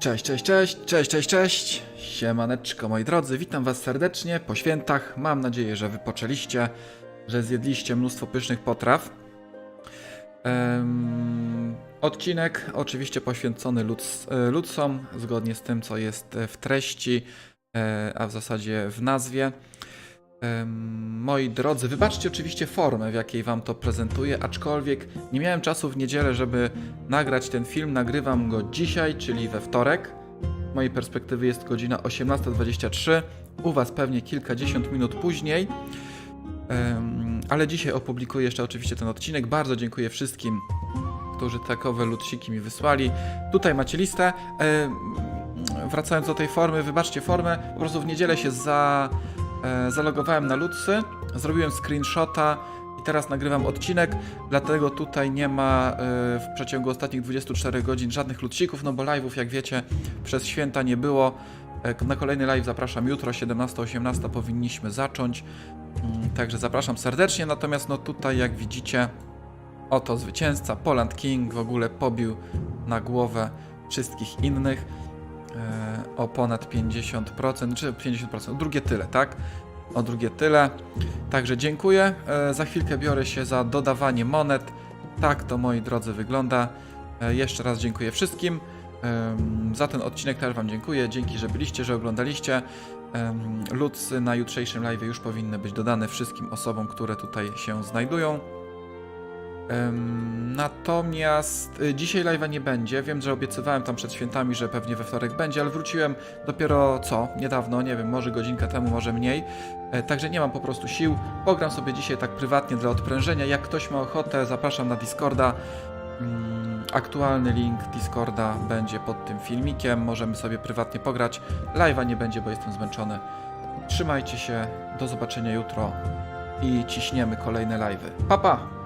Cześć, cześć, cześć, cześć, cześć, cześć. Siemaneczko moi drodzy, witam was serdecznie po świętach. Mam nadzieję, że wypoczęliście, że zjedliście mnóstwo pysznych potraw. Em, odcinek oczywiście poświęcony luds, e, ludsom, zgodnie z tym, co jest w treści, e, a w zasadzie w nazwie. Moi drodzy, wybaczcie oczywiście formę, w jakiej wam to prezentuję, aczkolwiek nie miałem czasu w niedzielę, żeby nagrać ten film. Nagrywam go dzisiaj, czyli we wtorek. Z mojej perspektywy jest godzina 18.23. U was pewnie kilkadziesiąt minut później. Ale dzisiaj opublikuję jeszcze oczywiście ten odcinek. Bardzo dziękuję wszystkim, którzy takowe ludsiki mi wysłali. Tutaj macie listę. Wracając do tej formy, wybaczcie formę. Po prostu w niedzielę się za, zalogowałem na Lucy, zrobiłem screenshota i teraz nagrywam odcinek, dlatego tutaj nie ma e, w przeciągu ostatnich 24 godzin żadnych ludzików, no bo live'ów, jak wiecie, przez święta nie było. E, Na kolejny live zapraszam jutro, 17-18 powinniśmy zacząć, Mm, także zapraszam serdecznie, natomiast no tutaj jak widzicie, oto zwycięzca, Poland King w ogóle pobił na głowę wszystkich innych e, o ponad 50%, czy 50%, drugie tyle, tak? O drugie tyle. Także dziękuję. E, Za chwilkę biorę się za dodawanie monet. Tak to moi drodzy wygląda. E, Jeszcze raz dziękuję wszystkim. Za ten odcinek też Wam dziękuję. Dzięki, że byliście, że oglądaliście. Lucy na jutrzejszym live już powinny być dodane wszystkim osobom, które tutaj się znajdują. Natomiast y, dzisiaj live'a nie będzie. Wiem, że obiecywałem tam przed świętami, że pewnie we wtorek będzie, ale wróciłem dopiero co? Niedawno, nie wiem, może godzinkę temu, może mniej. E, Także nie mam po prostu sił. Pogram sobie dzisiaj tak prywatnie dla odprężenia. Jak ktoś ma ochotę, zapraszam na Discorda. Mm, Aktualny link Discorda będzie pod tym filmikiem. Możemy sobie prywatnie pograć. Live'a nie będzie, bo jestem zmęczony. Trzymajcie się. Do zobaczenia jutro. I ciśniemy kolejne live'y. Pa, pa!